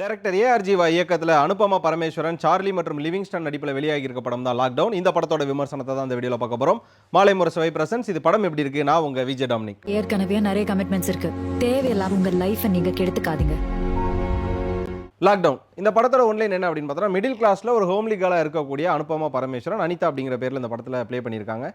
Director A R Jiva இயக்கத்தில் Anupama Parameswaran Charlie மற்றும் Livingston நடிப்பில் வெளியாகி இருக்க படம் தான் லாக்டவுன் இந்த படத்தோட விமர்சனத்தை தான் இந்த வீடியோவில் பார்க்க போகிறோம் மாலை முரசவை பிரசன்ஸ் இது படம் எப்படி இருக்கு? நான் உங்க விஜய் டாமினிக் ஏற்கனவே நிறைய கமிட்மெண்ட்ஸ் இருக்கு. தேவையில்லாம உங்க லைஃபை நீங்க கெடுத்துக்காதீங்க. லாக்டவுன் இந்த படத்தோட ஒன்லைன் என்ன அப்படின்னு பார்த்தோம்னா மிடில் கிளாஸில் ஒரு ஹோம்லி கேர்ளாக இருக்கக்கூடிய அனுபமா பரமேஸ்வரன் அனிதா அப்படிங்கிற பேரில் இந்த படத்தில் ப்ளே பண்ணியிருக்காங்க.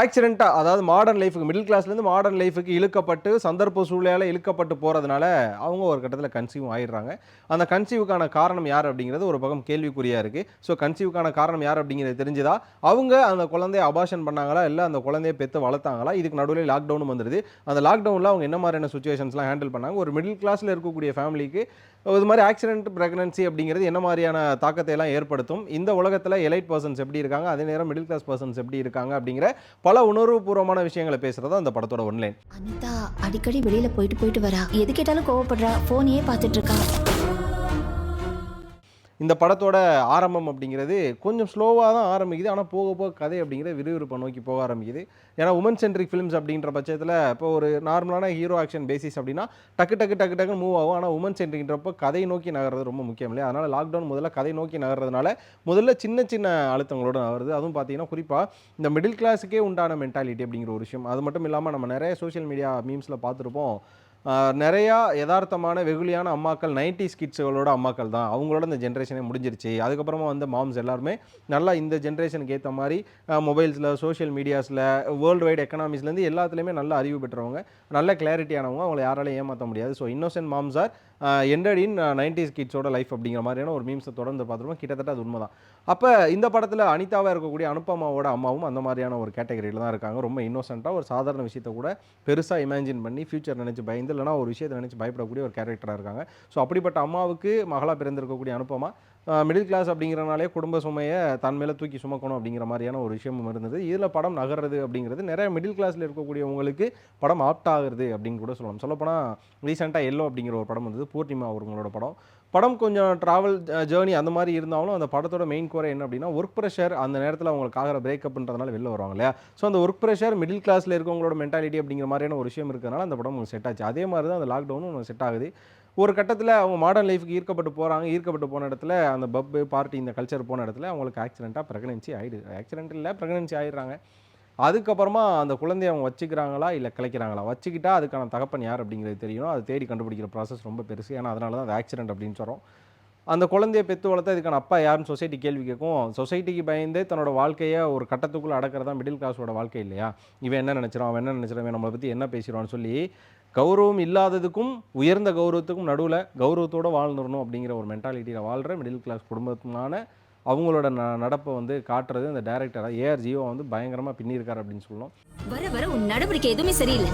ஆக்சிடென்ட்டாக அதாவது மாடர்ன் லைஃபுக்கு மிடில் கிளாஸ்லேருந்து மாடர்ன் லைஃபுக்கு இழுக்கப்பட்டு சந்தர்ப்ப சூழ்நிலையால் இழுக்கப்பட்டு போகிறதுனால அவங்க ஒரு கட்டத்தில் கன்சீவ் ஆயிடுறாங்க. அந்த கன்சீவுக்கான காரணம் யார் அப்படிங்கிறது ஒரு பக்கம் கேள்விக்குறியாக இருக்குது ஸோ கன்சீவுக்கான காரணம் யார் அப்படிங்கிறது தெரிஞ்சுதா? அவங்க அந்த குழந்தைய அபாஷன் பண்ணாங்களா? இல்லை அந்த குழந்தைய பெற்று வளர்த்தாங்களா? இதுக்கு நடுவில் லாக்டவுனும் வந்துடுது அந்த லாக்டவுனில் அவங்க என்ன மாதிரியான சுச்சுவேஷன்ஸ்லாம் ஹேண்டில் பண்ணாங்க? ஒரு மிடில் கிளாஸில் இருக்கக்கூடிய ஃபேமிலிக்கு இது மாதிரி ஆக்சிடென்ட் ப்ரெக்னன்சி அப்படிங்கிறது என்ன மாதிரியான தாக்கத்தை எல்லாம் ஏற்படுத்தும்? இந்த உலகத்தில் எலைட் பர்சன்ஸ் எப்படி இருக்காங்க? அதே நேரம் மிடில் கிளாஸ் பர்சன்ஸ் எப்படி இருக்காங்க? அப்படிங்கிற பல உணர்வுபூர்வமான விஷயங்களை பேசுறது அந்த படத்தோட ஒன்லைன் அனிதா அடிக்கடி வெளியில போயிட்டு போயிட்டு வரா. எது கேட்டாலும் கோவப்படுறா. போனையே பார்த்துட்டு இருக்கா. இந்த படத்தோட ஆரம்பம் அப்படிங்கிறது கொஞ்சம் ஸ்லோவாக தான் ஆரம்பிக்குது. ஆனால் போக போக கதை அப்படிங்கிறது விறுவிறுப்பை நோக்கி போக ஆரம்பிக்குது. ஏன்னா உமன் சென்ட்ரிக் ஃபிலிம்ஸ் அப்படின்ற பட்சத்தில் இப்போ ஒரு நார்மலான ஹீரோ ஆக்ஷன் பேசிஸ் அப்படின்னா டக்கு டக்கு டக்கு டக்குன்னு மூவ் ஆகும். ஆனால் உமன் சென்ட்ரிக்ன்றப்போ கதை நோக்கி நகர்றது ரொம்ப முக்கியம் இல்லையா? அதனால் லாக்டவுன் முதல்ல கதை நோக்கி நகர்றதுனால முதல்ல சின்ன சின்ன அழுத்தங்களோட நகருது. அதுவும் பார்த்தீங்கன்னா குறிப்பாக இந்த மிடில் கிளாஸுக்கே உண்டான மென்டாலிட்டி அப்படிங்கிற ஒரு விஷயம். அது மட்டும் இல்லாமல் நம்ம நிறைய சோஷியல் மீடியா மீம்ஸில் பார்த்துருப்போம். நிறையா யதார்த்தமான வெகுளியான அம்மாக்கள் நைன்டி கிட்ஸுகளோட அம்மாக்கள் தான். அவங்களோட இந்த ஜென்ரேஷனே முடிஞ்சிருச்சு. அதுக்கப்புறமா வந்து மாம்ஸ் எல்லாருமே நல்லா இந்த ஜென்ரேஷனுக்கு ஏற்ற மாதிரி மொபைல்ஸில் சோஷியல் மீடியாஸில் வேர்ல்டு வைட் எக்கனாமிஸ்லேருந்து எல்லாத்துலேயுமே நல்ல அறிவு பெற்றவங்க நல்ல கிளாரிட்டியானவங்க அவங்கள யாராலையும் ஏமாற்ற முடியாது. So innocent moms are ended in nineties கிட்ஸோட life அப்படிங்கிற மாதிரியான ஒரு மீம்ஸை தொடர்ந்து பார்த்துருப்போம் கிட்டத்தட்ட அது உண்மைதான். அப்போ இந்த படத்தில் அனிதாவாக இருக்கக்கூடிய அனுப்பமாவோட அம்மாவும் அந்த மாதிரியான ஒரு கேட்டகரியில் தான் இருக்காங்க. ரொம்ப இன்னோசென்ட்டாக ஒரு சாதாரண விஷயத்த கூட பெருசாக இமேஜின் பண்ணி ஃபியூச்சர் நினச்சி பயந்து இல்லைனா ஒரு விஷயத்தை நினச்சி பயப்படக்கூடிய ஒரு கேரக்டராக இருக்காங்க. ஸோ அப்படிப்பட்ட அம்மாவுக்கு மகளாக பிறந்திருக்கக்கூடிய அனுப்பமா மிடில் கிளாஸ் அப்படிங்கிறனாலே குடும்ப சுமையை தன் மேலே தூக்கி சுமக்கணும் அப்படிங்கிற மாதிரியான ஒரு விஷயமும் இருந்தது. இதில் படம் நகர்றது அப்படிங்கிறது நிறைய மிடில் கிளாஸில் இருக்கக்கூடியவங்களுக்கு படம் ஆப்ட் ஆகுறது அப்படின்னு கூட சொல்லலாம். சொல்லப்போனால் ரீசெண்டாக எல்லோ அப்படிங்கிற ஒரு படம் வந்தது பூர்ணிமா அவங்களோட படம். படம் கொஞ்சம் ட்ராவல் ஜேர்னி அந்த மாதிரி இருந்தாலும் அந்த படத்தோட மெயின் கோரை என்ன அப்படின்னா ஒர்க் ப்ரெஷர் அந்த நேரத்தில் அவங்களுக்கு ஆகிற பிரேக்கப்ன்றதுனால வெளில வருவாங்க இல்லையா? ஸோ அந்த ஒர்க் ப்ரெஷர் மிடில் கிளாஸில் இருக்கவங்களோட மென்டாலிட்டி அப்படிங்கிற மாதிரியான ஒரு விஷயம் இருக்கிறதுனால அந்த படம் உங்களுக்கு செட் ஆச்சு. அதே மாதிரி தான் அந்த லாக்டவுனும் செட் ஆகுது. ஒரு கட்டத்தில் அவங்க மாடர்ன் லைஃப்க்கு ஈர்க்கப்பட்டு போகிறாங்க ஈர்க்கப்பட்டு போன இடத்துல அந்த பப்பு பார்ட்டி இந்த கல்ச்சர் போன இடத்துல அவங்களுக்கு ஆக்சிடெண்ட்டாக ப்ரெக்னென்சி ஆகிடுது ஆக்சிடென்ட் இல்லை ப்ரெக்னென்சி ஆயிடுறாங்க. அதுக்கப்புறமா அந்த குழந்தைய அவங்க வச்சுக்கிறாங்களா இல்லை கிளைக்கிறாங்களா வச்சுக்கிட்டா அதுக்கான தகப்பன் யார் அப்படிங்கிறது தெரியணும். அது தேடி கண்டுபிடிக்கிற ப்ராசஸ் ரொம்ப பெருசு. ஏன்னா அதனால தான் அது ஆக்சிடென்ட் அப்படின்னு சொல்கிறோம் அந்த குழந்தைய பெற்று வளர்த்து இதுக்கான அப்பா யாருன்னு சொசைட்டி கேள்வி கேட்கும். சொசைட்டிக்கு பயந்து தன்னோட வாழ்க்கையை ஒரு கட்டத்துக்குள்ளே அடக்கிறதா மிடில் கிளாஸோட வாழ்க்கை இல்லையா? இவன் என்ன நினச்சிடும் அவன் என்ன நினச்சிடும் நம்மளை பற்றி என்ன பேசுகிறான்னு சொல்லி கௌரவம் இல்லாததுக்கும் உயர்ந்த கௌரவத்துக்கும் நடுவில் கௌரவத்தோடு வாழ்ந்துடணும் அப்படிங்கிற ஒரு மென்டாலிட்டியில் வாழ்கிற மிடில் கிளாஸ் குடும்பத்தினான அவங்களோட ந நடப்பை வந்து காட்டுறது இந்த டைரக்டராக ஏஆர் ஜியோ வந்து பயங்கரமாக பின்னியிருக்காரு அப்படின்னு சொல்லணும். வர வர உன் நடவடிக்கை எதுவுமே சரியில்லை.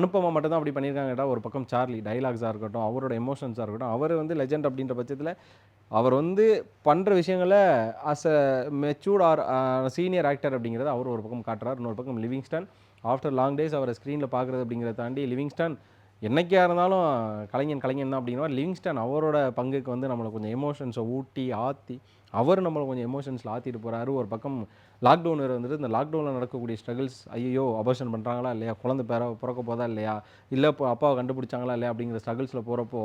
அனிதா அஹ் மட்டும் தான் அப்படி பண்ணியிருக்காங்க கேட்டால் ஒரு பக்கம் சார்லி டைலாக்ஸாக இருக்கட்டும் அவரோட எமோஷன்ஸாக இருக்கட்டும் அவர் வந்து லெஜெண்ட் அப்படின்ற பட்சத்தில் அவர் வந்து பண்ணுற விஷயங்களை as a matured or senior uh, actor அப்படிங்கிறத அவர் ஒரு பக்கம் காட்டுறார் இன்னொரு பக்கம் லிவிங்ஸ்டன் ஆஃப்டர் லாங் டேஸ் அவரை ஸ்க்ரீனில் பார்க்குறது அப்படிங்கிறத தாண்டி லிவிங்ஸ்டன் என்றைக்கியாக இருந்தாலும் கலைஞன் கலைஞன் தான் அப்படிங்கிற மாதிரி லிவிங்ஸ்டன் அவரோட பங்குக்கு வந்து நம்மளை கொஞ்சம் எமோஷன்ஸை ஊட்டி ஆற்றி அவர் நம்மளை கொஞ்சம் எமோஷன்ஸில் ஆற்றிட்டு போகிறாரு ஒரு பக்கம் லாக்டவுன் வந்துட்டு இந்த லாக்டவுனில் நடக்கக்கூடிய ஸ்ட்ரகிள்ஸ் ஐயோ அபர்ஷன் பண்ணுறாங்களா இல்லையா? குழந்தை பேர பிறக்க போதா இல்லையா? இல்லை இப்போ அப்பாவை கண்டுபிடிச்சாங்களா இல்லையா? அப்படிங்கிற ஸ்ட்ரகிள்ஸில் போகிறப்போ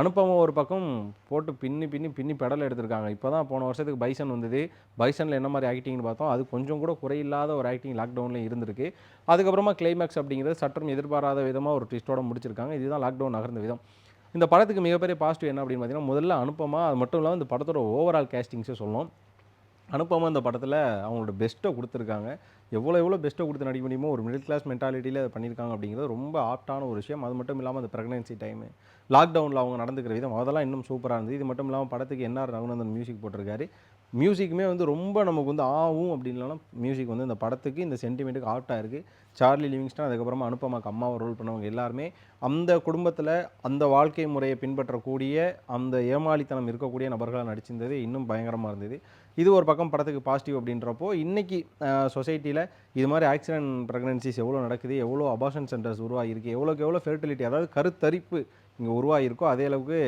அனுப்பமாக ஒரு பக்கம் போட்டு பின்னி பின்னி பின்னி பெடல் எடுத்திருக்காங்க. இப்போ தான் போன வருஷத்துக்கு பைசன் வந்தது. பைசனில் என்ன மாதிரி ஆக்டிங்னு பார்த்தோம். அது கொஞ்சம் கூட குறையில்லாத ஒரு ஆக்டிங் லாக்டவுன்லேயும் இருந்திருக்கு. அதுக்கப்புறமா கிளைமேக்ஸ் அப்படிங்கிறது சற்றும் எதிர்பாராத விதமாக ஒரு ட்விஸ்டோட முடிச்சிருக்காங்க. இதுதான் லாக்டவுன் நகர்ந்த விதம். இந்த படத்துக்கு மிகப்பெரிய பாசிட்டிவ் என்ன அப்படின்னு பார்த்தீங்கன்னா முதல்ல அனுப்பமா அது மட்டும் இல்லாமல் இந்த படத்தோட ஓவரால் கேஸ்டிங்ஸே சொல்லணும். அனுப்பமா இந்த படத்தில் அவங்களோட பெஸ்ட்டை கொடுத்துருக்காங்க. எவ்வளோ எவ்வளோ பெஸ்ட்டை கொடுத்து நடிக்க முடியுமோ ஒரு மிடில் கிளாஸ் மென்டாலிட்டியில் அதை பண்ணியிருக்காங்க அப்படிங்கிறது ரொம்ப ஆப்டான ஒரு விஷயம். அது மட்டும் இல்லாமல் அந்த ப்ரெக்னன்சி டைமு லாக்டவுனில் அவங்க நடந்துக்கிற விதம் அதெல்லாம் இன்னும் சூப்பராக இருந்தது. இது மட்டும் இல்லாமல் படத்துக்கு என்ஆர் ரகுநந்தன் மியூசிக் போட்டிருக்காரு. மியூசிக்குமே வந்து ரொம்ப நமக்கு வந்து ஆகும் அப்படின்லாம் மியூசிக் வந்து இந்த படத்துக்கு இந்த சென்டிமெண்ட்டுக்கு ஆப்டாக இருக்குது சார்லி லிவிங்ஸ்டன் அதுக்கப்புறமா அனுப்பமாக்கு அம்மாவை ரோல் பண்ணவங்க எல்லாருமே. அந்த குடும்பத்தில் அந்த வாழ்க்கை முறையை பின்பற்றக்கூடிய அந்த ஏமாளித்தனம் இருக்கக்கூடிய நபர்களாக நடிச்சிருந்தது இன்னும் பயங்கரமாக இருந்தது. இது ஒரு பக்கம் படத்துக்கு பாசிட்டிவ் அப்படின்றப்போ இன்றைக்கி சொசைட்டியில் இது மாதிரி ஆக்சிடென்ட் ப்ரெக்னன்சிஸ் எவ்வளோ நடக்குது எவ்வளோ அபார்ஷன் சென்டர்ஸ் உருவாகிருக்கு எவ்வளோக்கு எவ்வளோ ஃபெர்டிலிட்டி அதாவது கருத்தரிப்பு இங்கே உருவாகிருக்கோ அதே அளவுக்கு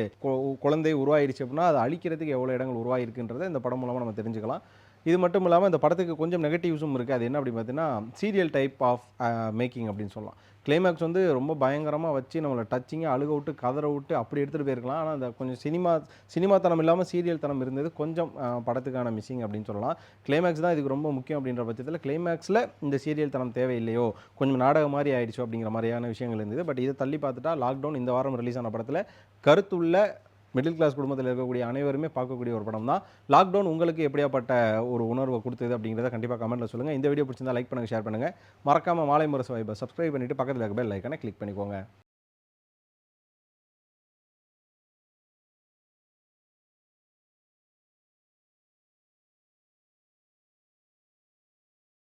குழந்தை உருவாயிருச்சு அப்படின்னா அதை அழிக்கிறதுக்கு எவ்வளோ இடங்கள் உருவாகிருக்குன்றதை இந்த படம் மூலமாக நம்ம தெரிஞ்சுக்கலாம். இது மட்டும் இல்லாமல் இந்த படத்துக்கு கொஞ்சம் நெகட்டிவ்ஸும் இருக்குது அது என்ன அப்படின்னு பார்த்தீங்கன்னா சீரியல் டைப் ஆஃப் மேக்கிங் அப்படின்னு சொல்லலாம். கிளைமேக்ஸ் வந்து ரொம்ப பயங்கரமாக வச்சு நம்மளை டச்சிங்காக அழுக விட்டு கதற விட்டு அப்படி எடுத்துகிட்டு போயிருக்கலாம். ஆனால் அந்த கொஞ்சம் சினிமா சினிமா தனம் இல்லாமல் சீரியல் தனம் இருந்தது கொஞ்சம் படத்துக்கான மிஸ்ஸிங் அப்படின்னு சொல்லலாம். கிளைமேக்ஸ் தான் இதுக்கு ரொம்ப முக்கியம் அப்படின்ற பட்சத்தில் கிளைமேக்ஸில் இந்த சீரியல் தனம் தேவையில்லையோ கொஞ்சம் நாடகம் மாதிரி ஆயிடுச்சோ அப்படிங்கிற மாதிரியான விஷயங்கள் இருந்தது. பட் இதை தள்ளி பார்த்துட்டா லாக்டவுன் இந்த வாரம் ரிலீஸ் ஆன படத்தில் கருத்துள்ள மிடில் கிளாஸ் குடும்பத்தில் இருக்கக்கூடிய அனைவருமே பார்க்கக்கூடிய ஒரு படம் தான் லாக்டவுன் உங்களுக்கு எப்படியாப்பட்ட ஒரு உணர்வை கொடுத்தது அப்படிங்கிறத கண்டிப்பாக கமெண்ட்டில் சொல்லுங்கள் இந்த வீடியோ பிடிச்சிருந்தா லைக் பண்ணுங்கள் ஷேர் பண்ணுங்கள் மறக்காமல் மாலை முரசு வைப்பை சப்ஸ்கிரைப் பண்ணிவிட்டு பக்கத்தில் இருக்க பெல் ஐக்கானை கிளிக் பண்ணிக்கோங்க.